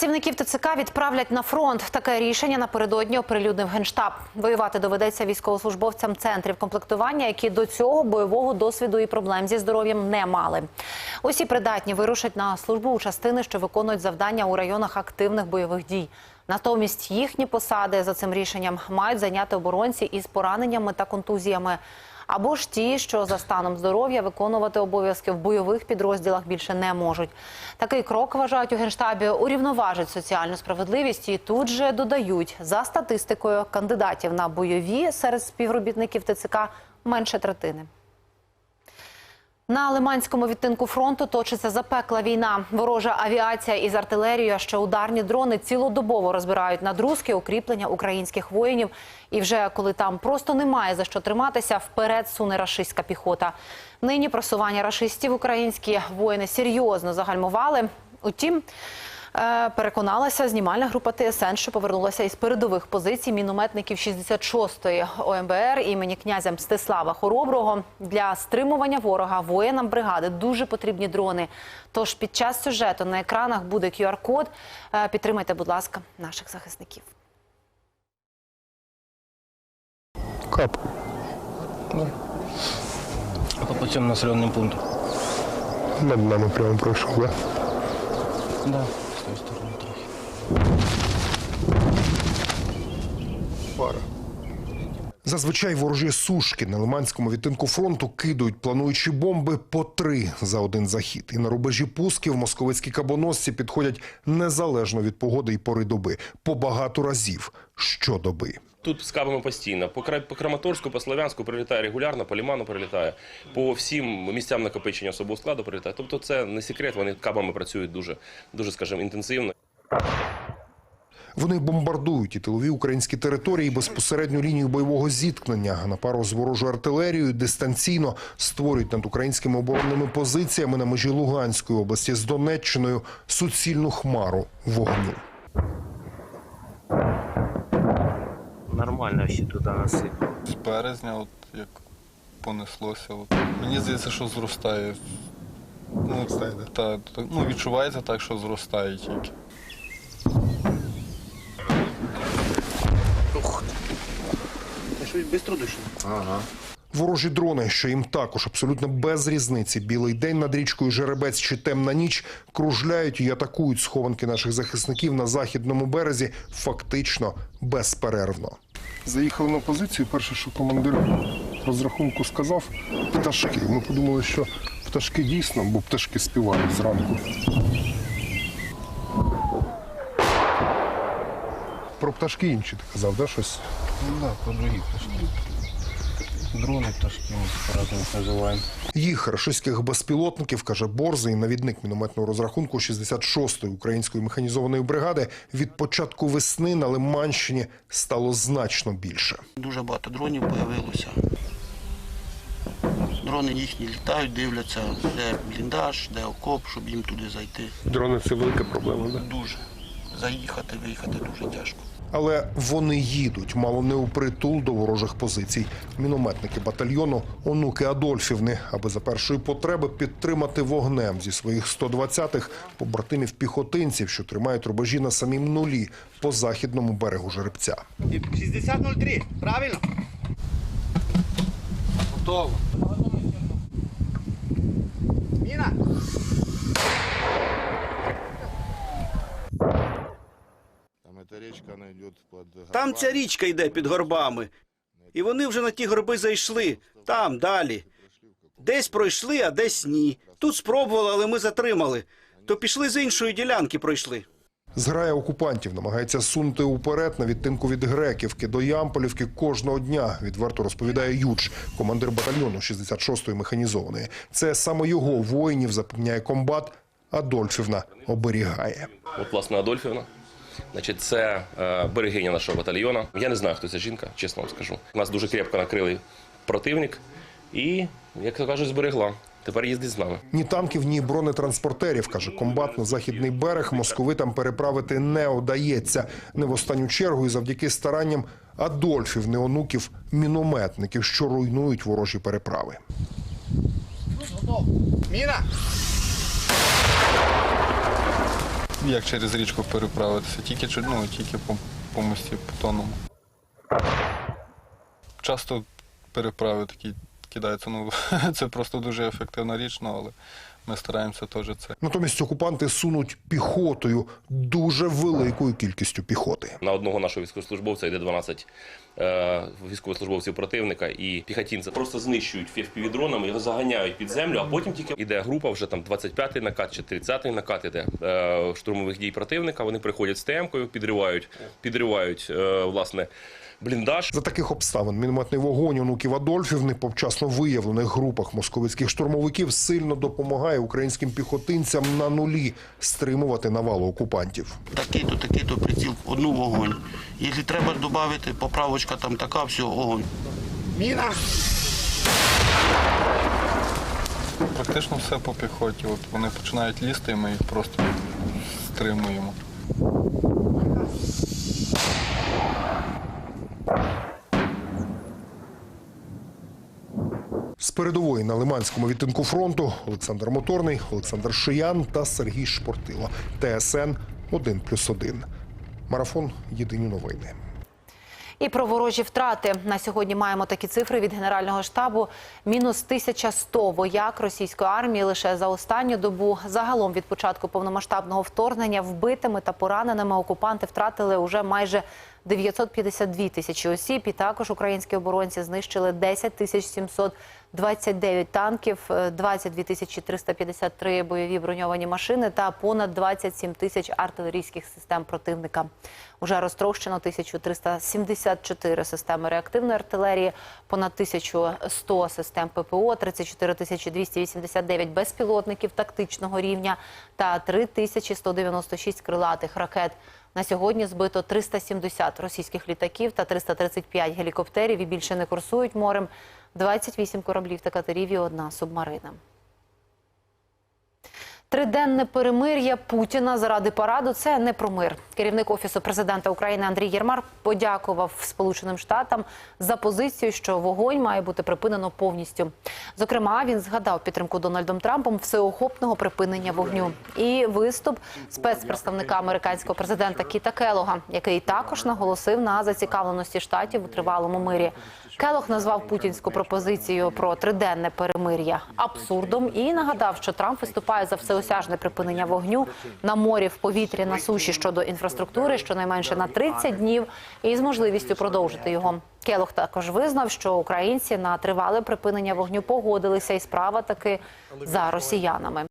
Працівників ТЦК відправлять на фронт. Таке рішення напередодні оприлюднив генштаб. Воювати доведеться військовослужбовцям центрів комплектування, які до цього бойового досвіду і проблем зі здоров'ям не мали. Усі придатні вирушать на службу у частини, що виконують завдання у районах активних бойових дій. Натомість їхні посади за цим рішенням мають зайняти оборонці із пораненнями та контузіями. Або ж ті, що за станом здоров'я виконувати обов'язки в бойових підрозділах більше не можуть. Такий крок вважають у генштабі урівноважить соціальну справедливість і тут же додають за статистикою кандидатів на бойові серед співробітників ТЦК менше третини. На Лиманському відтинку фронту точиться запекла війна. Ворожа авіація із артилерією, а ще ударні дрони цілодобово розбирають надрузки, укріплення українських воїнів. І вже коли там просто немає за що триматися, вперед суне рашистська піхота. Нині просування рашистів українські воїни серйозно загальмували. Утім, Переконалася знімальна група ТСН, що повернулася із передових позицій мінометників 66-ї ОМБР імені князя Мстислава Хороброго. Для стримування ворога воїнам бригади дуже потрібні дрони. Тож під час сюжету на екранах буде QR-код. Е, Підтримайте, будь ласка, наших захисників. Кап. По по цьому населенному пункту. Над нами прямо пройшов, да? Да, з тої сторони трохи. Пара. Зазвичай ворожі сушки на Лиманському відтинку фронту кидають плануючі бомби по три за один захід. І на рубежі пусків московицькі кабоносці підходять незалежно від погоди і пори доби по багато разів щодоби. Тут з кабами постійно. По, по Краматорську, по Слов'янську прилітає регулярно, по Ліману прилітає, по всім місцям накопичення особового складу прилітає. Тобто це не секрет, вони кабами працюють дуже, дуже скажімо, інтенсивно. Вони бомбардують і тилові українські території безпосередню лінію бойового зіткнення. На пару з ворожою артилерією дистанційно створюють над українськими оборонними позиціями на межі Луганської області з Донеччиною суцільну хмару вогню. Нормально ще туди насипали. З березня, от як понеслося. От. Мені здається, що зростає. Ну, та, та, ну, відчувається так, що зростає тільки. Ворожі дрони, що їм також абсолютно без різниці. Білий день над річкою Жеребець чи темна ніч кружляють і атакують схованки наших захисників на західному березі фактично безперервно. Заїхали на позицію. Перше, що командир розрахунку сказав, пташки. Ми подумали, що пташки дійсно, бо пташки співають зранку. Про пташки інші ти казав, да, щось? Ну да, про другі пташки. Дрони, пташки, ми по-разному їх називаємо. Їх рашистських безпілотників, каже Борзий, навідник мінометного розрахунку 66-ї української механізованої бригади, від початку весни на Лиманщині стало значно більше. Дуже багато дронів з'явилося. Дрони їхні літають, дивляться, де бліндаж, де окоп, щоб їм туди зайти. Дрони це велика проблема. Да? Дуже. Заїхати, виїхати дуже тяжко. Але вони їдуть, мало не у притул до ворожих позицій. Мінометники батальйону онуки Адольфівни, аби за першої потреби підтримати вогнем зі своїх 120-х побратимів піхотинців, що тримають рубежі на самім нулі по західному берегу жеребця. 6003, правильно? Готово. Міна? Там эта речка, она идет под Там ця річка йде під горбами. І вони вже на ті горби зайшли. Там далі. Десь пройшли, а десь ні. Тут спробували, але ми затримали. То пішли з іншої ділянки пройшли. Зграя окупантів намагається сунути уперед на відтинку від Греківки до Ямполівки кожного дня. Відверто розповідає Юдж, командир батальйону 66-ї механізованої. Це саме його воїнів запевняє комбат. Адольфівна оберігає. От, власне, Адольфівна. Значить, це е, берегиня нашого батальйону. Я не знаю, хто ця жінка, чесно вам скажу. Нас дуже крепко накрили противник і, як то кажуть, зберегла. Тепер їздить з нами. Ні танків, ні бронетранспортерів, каже комбат на західний берег. Московитам переправити не удається. Не в останню чергу і завдяки старанням Адольфів, не онуків, мінометників, що руйнують ворожі переправи. Міна! Як через річку переправитися, тільки, ну, тільки по, по мості по тонному. Часто переправи такі кидаються. Ну, це просто дуже ефективна річ, ну, але ми стараємося теж це. Натомість окупанти сунуть піхотою, дуже великою кількістю піхоти. На одного нашого військовослужбовця йде 12 е, військовослужбовців противника і піхотинці просто знищують FPV-дронами, його заганяють під землю, а потім тільки йде група, вже там 25-й накат чи 30-й накат іде е, штурмових дій противника. Вони приходять з ТМ-кою, підривають, підривають е, власне бліндаж. За таких обставин мінометний вогонь онуків Адольфів в повчасно виявлених групах московицьких штурмовиків сильно допомагає українським піхотинцям на нулі стримувати навалу окупантів. Такий-то, такий-то приціл, одну вогонь. Якщо треба додати, поправочка там така, все, огонь. Міна! Практично все по піхоті. От вони починають лізти, і ми їх просто стримуємо. З передової на Лиманському відтинку фронту Олександр Моторний, Олександр Шиян та Сергій Шпортило. ТСН 1+,1. Марафон Єдині новини. І про ворожі втрати на сьогодні маємо такі цифри від генерального штабу: мінус 1100 вояк російської армії лише за останню добу. Загалом від початку повномасштабного вторгнення вбитими та пораненими окупанти втратили уже майже 952 тисячі осіб. І також українські оборонці знищили 10 тисяч 729 танків, е, 22 тисячі 353 бойові броньовані машини та понад 27 тисяч артилерійських систем противника. Уже розтрощено 1374 системи реактивної артилерії, понад 1100 систем ППО, 34 тисячі 289 безпілотників тактичного рівня та 3196 крилатих ракет. На сьогодні збито 370 російських літаків та 335 гелікоптерів і більше не курсують морем. 28 кораблів та катерів і одна субмарина. Триденне перемир'я Путіна заради параду це не про мир. Керівник офісу президента України Андрій Єрмар подякував Сполученим Штатам за позицію, що вогонь має бути припинено повністю. Зокрема, він згадав підтримку Дональдом Трампом всеохопного припинення вогню і виступ спецпредставника американського президента Кіта Келога, який також наголосив на зацікавленості штатів у тривалому мирі. Келог назвав путінську пропозицію про триденне перемир'я абсурдом і нагадав, що Трамп виступає за всеосяжне припинення вогню на морі, в повітрі, на суші щодо інфраструктури, щонайменше на 30 днів, і з можливістю продовжити його. Келох також визнав, що українці на тривале припинення вогню погодилися, і справа таки за росіянами.